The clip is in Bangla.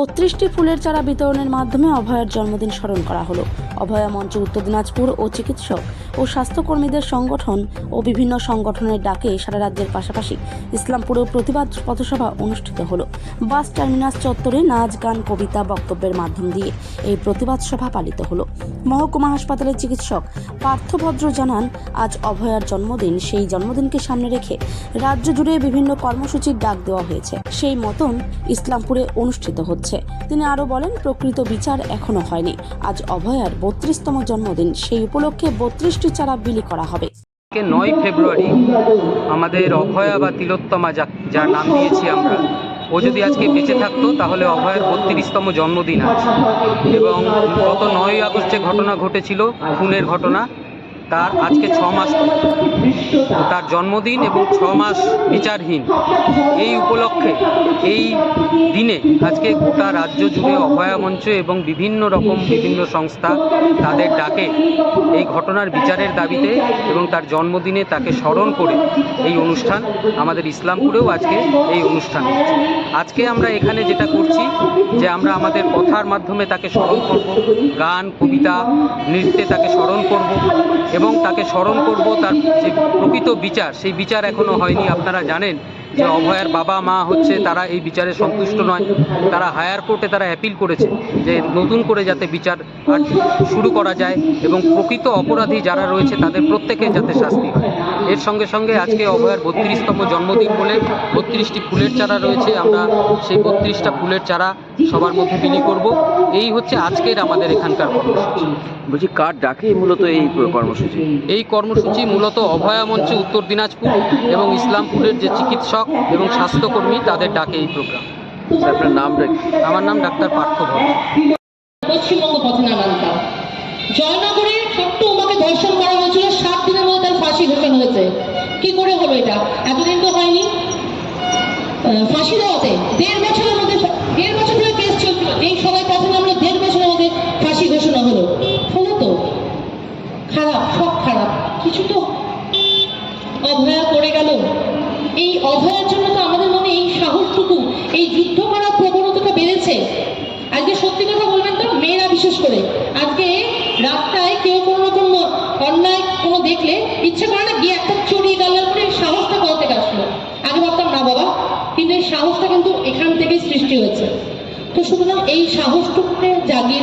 বত্রিশটি ফুলের চারা বিতরণের মাধ্যমে অভয়ার জন্মদিন স্মরণ করা হলো। অভয়া মঞ্চ উত্তর দিনাজপুর ও চিকিৎসক ও স্বাস্থ্যকর্মীদের সংগঠন ও বিভিন্ন সংগঠনের ডাকে সারা রাজ্যের পাশাপাশি ইসলামপুরেও প্রতিবাদ পথসভা অনুষ্ঠিত হলো। বাস টার্মিনাস চত্বরে নাচ, গান, কবিতা বক্তব্যের মাধ্যম দিয়ে এই প্রতিবাদ সভা পালিত হলো। মহকুমা হাসপাতালের চিকিৎসক পার্থভদ্র জানান, আজ অভয়ার জন্মদিন। সেই জন্মদিনকে সামনে রেখে রাজ্য জুড়ে বিভিন্ন কর্মসূচির ডাক দেওয়া হয়েছে। সেই মতন ইসলামপুরে অনুষ্ঠিত হচ্ছে। তিনি আরও বলেন, প্রকৃত বিচার এখনও হয়নি। আজ অভয়ার বত্রিশতম জন্মদিন। সেই উপলক্ষে বত্রিশটি চারা বিলি করা হবে। নয় ফেব্রুয়ারি আমাদের অভয়া বা তিলোত্তমা যার নাম দিয়েছি আমরা, ও যদি আজকে বেঁচে থাকতো, তাহলে অভয়ের বত্রিশতম জন্মদিন আছে এবং গত নয় আগস্ট ঘটনা ঘটেছিল, খুনের ঘটনা তার আজকে ছ মাস তার জন্মদিন এবং ছ মাস বিচারহীন। এই উপলক্ষে এই দিনে আজকে গোটা রাজ্য জুড়ে অভয়া মঞ্চ এবং বিভিন্ন রকম বিভিন্ন সংস্থা তাদের ডাকে এই ঘটনার বিচারের দাবিতে এবং তার জন্মদিনে তাকে স্মরণ করে এই অনুষ্ঠান আমাদের ইসলামপুরেও আজকে এই অনুষ্ঠান হচ্ছে আজকে আমরা এখানে যেটা করছি যে আমরা আমাদের কথার মাধ্যমে তাকে স্মরণ করব, গান, কবিতা, নৃত্যে তাকে স্মরণ করব এবং তাকে স্মরণ করব তার যে প্রকৃত বিচার, সেই বিচার এখনও হয়নি। আপনারা জানেন যে অভয়ার বাবা, মা হচ্ছে তারা এই বিচারে সন্তুষ্ট নয়। তারা হায়ার কোর্টে তারা অ্যাপিল করেছে যে নতুন করে যাতে বিচার শুরু করা যায় এবং প্রকৃত অপরাধী যারা রয়েছে তাদের প্রত্যেকে যাতে শাস্তি হয়। এর সঙ্গে সঙ্গে আজকে অভয়ার বত্রিশতম জন্মদিন বলে বত্রিশটি ফুলের চারা রয়েছে। আমরা সেই বত্রিশটা ফুলের চারা সবার মধ্যে বিলি করব। এই হচ্ছে আজকের আমাদের এখানকার কর্মসূচি। বলছি কার ডাকে মূলত এই কর্মসূচি? এই কর্মসূচি মূলত অভয়া মঞ্চে উত্তর দিনাজপুর এবং ইসলামপুরের যে চিকিৎসক এবং স্বাস্থ্যকর্মী তাদের ডাকে এই প্রোগ্রাম। আপনার নাম কি? আমার নাম ডাক্তার পার্থ ভট্ট। পশ্চিমবঙ্গ পথে জয়নগরে ছোট্ট উমাকে ধর্ষণ করা হয়েছিল সাত দিনের মধ্যে তার ফাঁসি ঘোষণা হয়েছে। কি করে হলো এটা? এতদিন তো হয়নি আহ, ফাঁসি দেওয়াতে দেড় বছরের মধ্যে দেড় বছর ধরে কেস চলছিল এই সবাই পথে নামলো দেড় বছরের মধ্যে ফাঁসি ঘোষণা হলো হলো তো খারাপ সব খারাপ কিছু তো অভয়া করে গেল এই অভয়ের জন্য তো আমাদের মনে এই সাহসটুকু, এই যুদ্ধ করার প্রবণতাটা বেড়েছে। আজকে সত্যি কথা বলবেন তো? মেয়েরা বিশেষ করে। আজকে রাস্তায় কেউ কোনো রকম অন্যায় কোনো দেখলে ইচ্ছে করে না গিয়ে একটা চড়িয়ে গাল্লার করে সাহসটা কোথা থেকে আসলো? আগে ভাবতাম, না বাবা, কিন্তু এই সাহসটা কিন্তু এখান থেকেই সৃষ্টি হয়েছে। তো সুতরাং এই সাহসটুকুকে জাগিয়ে